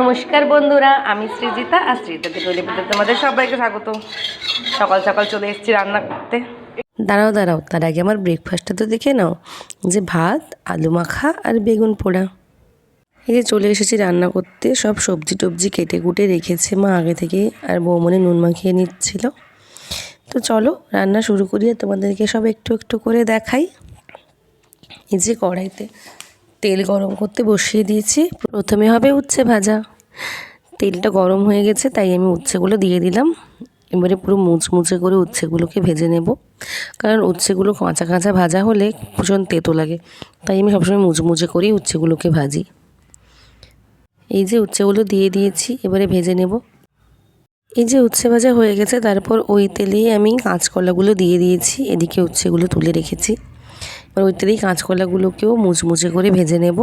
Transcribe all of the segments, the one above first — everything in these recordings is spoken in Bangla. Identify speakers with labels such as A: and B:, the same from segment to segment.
A: নমস্কার বন্ধুরা, আমি সৃজিতা আর সৃজিতাকে টলিপুতে তোমাদের সবাইকে স্বাগত। সকাল সকাল চলে এসেছি রান্না করতে। দাঁড়াও দাঁড়াও, তার আগে আমার ব্রেকফাস্টটা তো দেখে নাও। যে ভাত, আলু মাখা আর বেগুন পোড়া। এই যে চলে এসেছি রান্না করতে, সব সবজি টবজি কেটে কুটে রেখেছে মা আগে থেকে, আর বৌমনে নুন মাখিয়ে নিচ্ছিল। তো চলো রান্না শুরু করি আর তোমাদেরকে সব একটু একটু করে দেখাই। এই যে কড়াইতে তেল গরম করতে বসিয়ে দিয়েছি। প্রথমে হবে উচ্ছে ভাজা। তেলটা গরম হয়ে গেছে, তাই আমি উচ্ছেগুলো দিয়ে দিলাম। এবারে পুরো মুচমুচে করে উচ্ছেগুলোকে ভেজে নেব। কারণ উচ্ছেগুলো কাঁচা কাঁচা ভাজা হলে ভীষণ তেতো লাগে। তাই আমি সবসময় মুচমুচে করেই উচ্ছেগুলোকে ভাজি। এই যে উচ্ছেগুলো দিয়ে দিয়েছি, এবারে ভেজে নেব। এই যে উচ্ছে ভাজা হয়ে গেছে, তারপর ওই তেলেই আমি কাঁচকলাগুলো দিয়ে দিয়েছি। এদিকে উচ্ছেগুলো তুলে রেখেছি। এবার ওই তেলেই কাঁচকলাগুলোকেও মুচমুচে করে ভেজে নেব।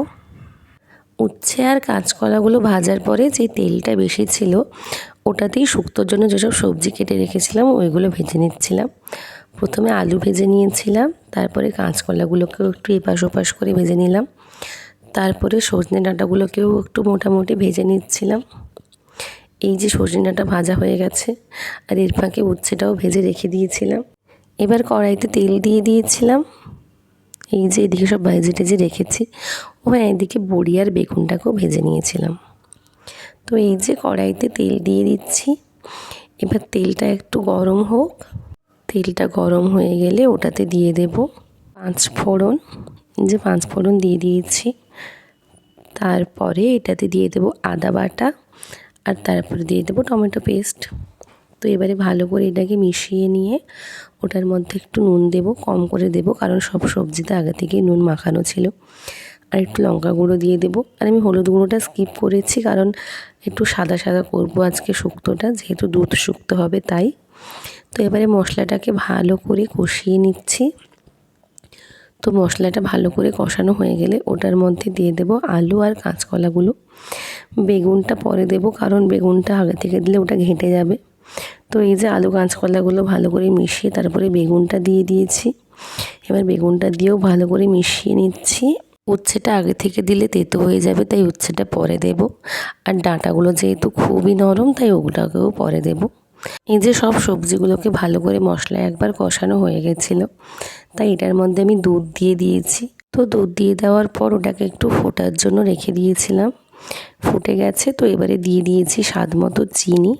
A: উচ্ছে আর কাঁচকলাগুলো ভাজার পরে যে তেলটা বেশি ছিল, ওটাতেই শুক্তোর জন্য যেসব সবজি কেটে রেখেছিলাম, ওইগুলো ভেজে নিচ্ছিলাম। প্রথমে আলু ভেজে নিয়েছিলাম, তারপরে কাঁচকলাগুলোকেও একটু এপাশ ওপাশ করে ভেজে নিলাম। তারপরে সজনে ডাঁটাগুলোকেও একটু মোটামুটি ভেজে নিচ্ছিলাম। এই যে সজনে ডাঁটা ভাজা হয়ে গেছে আর এর ফাঁকে উচ্ছেটাও ভেজে রেখে দিয়েছিলাম। এবার কড়াইতে তেল দিয়ে দিয়েছিলাম। এই যে এদিকে সব ভেজে টেজে রেখেছি। ও হ্যাঁ এদিকে বড়ি আর বেগুনটাকেও ভেজে নিয়েছিলাম। তো এই যে কড়াইতে তেল দিয়ে দিচ্ছি। এবার তেলটা একটু গরম হোক। তেলটা গরম হয়ে গেলে ওটাতে দিয়ে দেব পাঁচ ফোড়ন। যে পাঁচ ফোড়ন দিয়ে দিয়েছি। তারপরে এটাতে দিয়ে দেব আদা বাটা। আর তারপরে দিয়ে দেবো টমেটো পেস্ট। তো এবারে ভালো করে এটাকে মিশিয়ে নিয়ে ওটার মধ্যে একটু নুন দেব, কম করে দেব, কারণ সব সবজিতে আগে থেকেই নুন মাখানো ছিল। আর একটু লঙ্কা গুঁড়ো দিয়ে দেবো। আর আমি হলুদ গুঁড়োটা স্কিপ করেছি, কারণ একটু সাদা সাদা করব আজকে শুক্তোটা, যেহেতু দুধ শুক্তো হবে তাই। তো এবারে মশলাটাকে ভালো করে কষিয়ে নিচ্ছি। তো মশলাটা ভালো করে কষানো হয়ে গেলে ওটার মধ্যে দিয়ে দেব আলু আর কাঁচকলাগুলো। বেগুনটা পরে দেব কারণ বেগুনটা আগে থেকে দিলে ওটা ঘেঁটে যাবে। তো এই যে আলু কাঁচকলাগুলো ভালো করে মিশিয়ে তারপরে বেগুনটা দিয়ে দিয়েছি। এবার বেগুনটা দিয়েও ভালো করে মিশিয়ে নিচ্ছি। উচ্ছেটা আগে থেকে দিলে তেতো হয়ে যাবে, তাই উচ্ছেটা পরে দেব। আর ডাঁটাগুলো যেহেতু খুবই নরম, তাই ওগুলোকেও পরে দেব। এই যে সব সবজিগুলোকে ভালো করে মশলা একবার কষানো হয়ে গেছিল, তাই এটার মধ্যে আমি দুধ দিয়ে দিয়েছি। তো দুধ দিয়ে দেওয়ার পর ওটাকে একটু ফোটার জন্য রেখে দিয়েছিলাম। ফুটে গেছে, তো এবারে দিয়ে দিয়েছি স্বাদ মতো চিনি।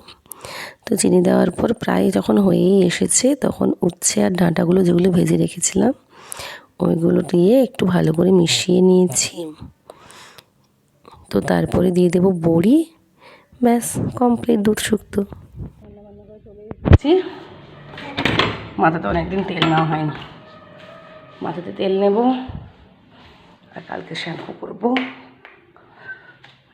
A: তো চিনি দেওয়ার পর প্রায় যখন হয়েই এসেছে, তখন উচ্ছে আর ডাঁটাগুলো যেগুলো ভেজে রেখেছিলাম, ওইগুলো দিয়ে একটু ভালো করে মিশিয়ে নিয়েছি। তো তারপরে দিয়ে দেব বড়ি, ব্যাস কমপ্লিট দুধ শুক্তো। মাথাতে অনেকদিন তেল নেওয়া হয়নি। মাথাতে তেল নেব আর কালকে শ্যাম্পু করব।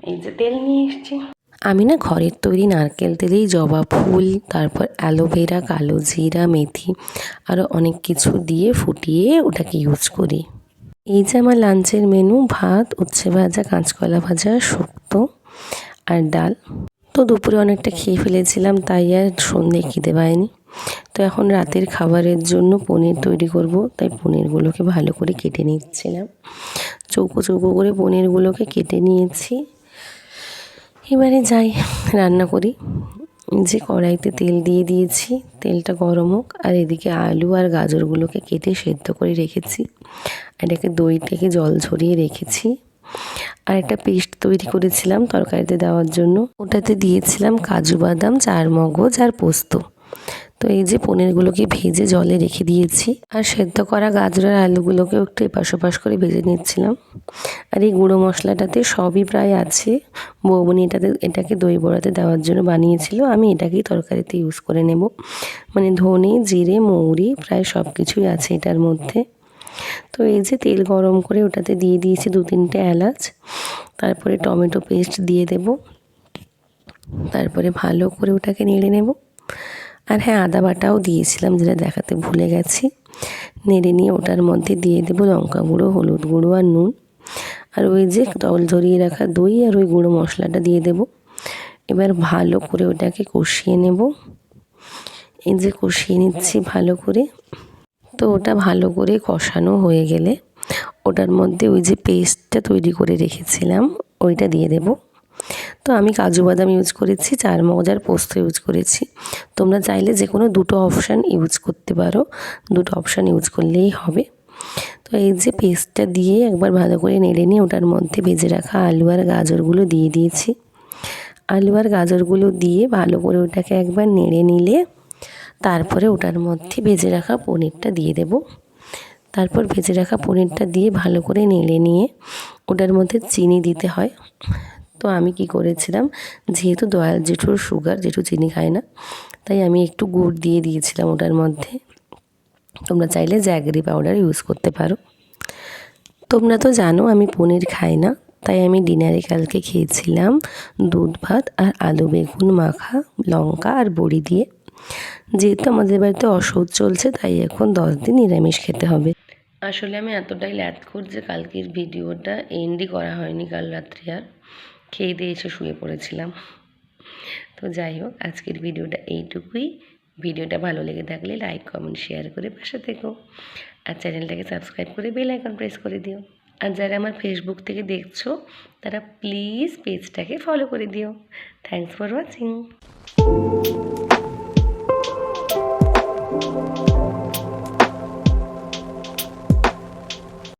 A: এই যে তেল নিয়ে এসছি। আমি না ঘরের তৈরি নারকেল তেলেই জবা ফুল, তারপর অ্যালোভেরা, কালো জিরা, মেথি আরও অনেক কিছু দিয়ে ফুটিয়ে ওটাকে ইউজ করি। এই যে আমার লাঞ্চের মেনু ভাত, উচ্ছে ভাজা, কাঁচকলা ভাজা, শুক্তো আর ডাল। তো দুপুরে অনেকটা খেয়ে ফেলেছিলাম, তাই আর সন্ধে খিদে পায়নি। তো এখন রাতের খাবারের জন্য পনির তৈরি করব, তাই পনিরগুলোকে ভালো করে কেটে নিচ্ছিলাম। চৌকো চৌকো করে পনিরগুলোকে কেটে নিয়েছি। এবারে যাই, রান্না করি। যে কড়াইতে তেল দিয়ে দিয়েছি, তেলটা গরম হোক, আর এদিকে আলু আর গাজরগুলোকে কেটে সেদ্ধ করে রেখেছি। আর এটাকে দই থেকে জল ঝরিয়ে রেখেছি। আর একটা পেস্ট তৈরি করেছিলাম তরকারিতে দেওয়ার জন্য। ওটাতে দিয়েছিলাম কাজু বাদাম, চার মগজ আর পোস্ত। তো এই যে পনিরগুলোকে ভেজে জলে রেখে দিয়েছি। আর সেদ্ধ করা গাজর আর আলুগুলোকেও একটু এপাশ ওপাশ করে ভেজে নিচ্ছিলাম। আর এই গুঁড়ো মশলাটাতে সবই প্রায় আছে। বৌমনি এটাতে, এটাকে দই বড়াতে দেওয়ার জন্য বানিয়েছিল। আমি এটাকেই তরকারিতে ইউজ করে নেব। মানে ধনে, জিরে, মৌরি, প্রায় সব কিছুই আছে এটার মধ্যে। তো এই যে তেল গরম করে ওটাতে দিয়ে দিয়েছি দু তিনটে এলাচ, তারপরে টমেটো পেস্ট দিয়ে দেব, তারপরে ভালো করে ওটাকে নেড়ে নেব। আর হ্যাঁ আদা বাটাও দিয়েছিলাম যেটা দেখাতে ভুলে গেছি। নেড়ে নিয়ে ওটার মধ্যে দিয়ে দেবো লঙ্কা গুঁড়ো, হলুদ গুঁড়ো আর নুন। আর ওই যে জল ধরিয়ে রাখা দই আর ওই গুঁড়ো মশলাটা দিয়ে দেব। এবার ভালো করে ওটাকে কষিয়ে নেব। এই যে কষিয়ে নিচ্ছি ভালো করে। তো ওটা ভালো করে কষানো হয়ে গেলে ওটার মধ্যে ওই যে পেস্টটা তৈরি করে রেখেছিলাম, ওইটা দিয়ে দেবো। তো আমি কাজু বাদাম ইউজ করেছি, চার মগজার পোস্ত ইউজ করেছি। তোমরা চাইলে যে কোনো দুটো অপশান ইউজ করতে পারো, দুটো অপশান ইউজ করলেই হবে। তো এই যে পেস্টটা দিয়ে একবার ভালো করে নেড়ে নিয়ে ওটার মধ্যে ভেজে রাখা আলু আর গাজরগুলো দিয়ে দিয়েছি। আলু আর গাজরগুলো দিয়ে ভালো করে ওটাকে একবার নেড়ে নিলে তারপরে ওটার মধ্যে ভেজে রাখা পনিরটা দিয়ে দেব। তারপর ভেজে রাখা পনিরটা দিয়ে ভালো করে নেড়ে নিয়ে ওটার মধ্যে চিনি দিতে হয়। তো আমি কি করেছিলাম, যেহেতু দয়াল জেঠুর সুগার জেঠু চিনি খায় না, তাই আমি একটু গুড় দিয়ে দিয়েছিলাম ওটার মধ্যে। তোমরা চাইলে জ্যাগরি পাউডার ইউজ করতে পারো। তোমরা তো জানো আমি পনির খাই না, তাই আমি ডিনারে কালকে খেয়েছিলাম দুধ ভাত আর আলু, বেগুন, মাখা, লঙ্কা আর বড়ি দিয়ে। যেহেতু আমাদের বাড়িতে অসুখ চলছে, তাই এখন দশ দিন নিরামিষ খেতে হবে। আসলে আমি এতটাই ল্যাথখোর যে কালকের ভিডিওটা এন্ডই করা হয়নি, কাল রাত্রি আর খেয়ে দিয়ে এসে শুয়ে পড়েছিলাম। তো যাই হোক, আজকের ভিডিওটা এইটুকুই। ভিডিওটা ভালো লেগে থাকলে লাইক কমেন্ট শেয়ার করে পাশে থেকো। আর চ্যানেলটাকে সাবস্ক্রাইব করে বেল আইকন প্রেস করে দিও। আর যারা আমার ফেসবুক থেকে দেখছ, তারা প্লিজ পেজটাকে ফলো করে দিও। Thanks for watching